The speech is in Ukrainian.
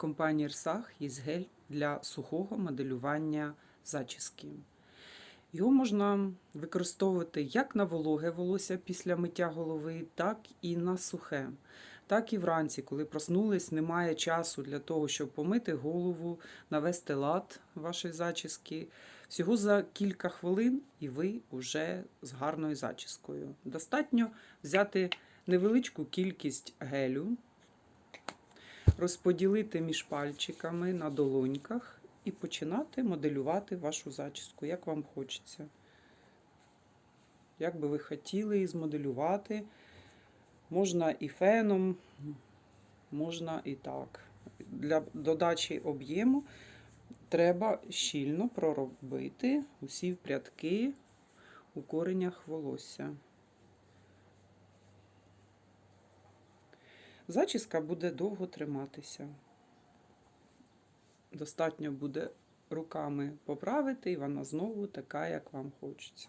компанії Рсах є гель для сухого моделювання зачіски. Його можна використовувати як на вологе волосся після миття голови, так і на сухе. Так і вранці, коли проснулись, немає часу для того, щоб помити голову, навести лад вашої зачіски. Всього за кілька хвилин і ви вже з гарною зачіскою. Достатньо взяти невеличку кількість гелю, розподілити між пальчиками на долоньках і починати моделювати вашу зачіску, як вам хочеться. Як би ви хотіли її змоделювати. Можна і феном, можна і так. Для додачі об'єму треба щільно проробити усі прядки у коренях волосся. Зачіска буде довго триматися. Достатньо буде руками поправити, і вона знову така, як вам хочеться.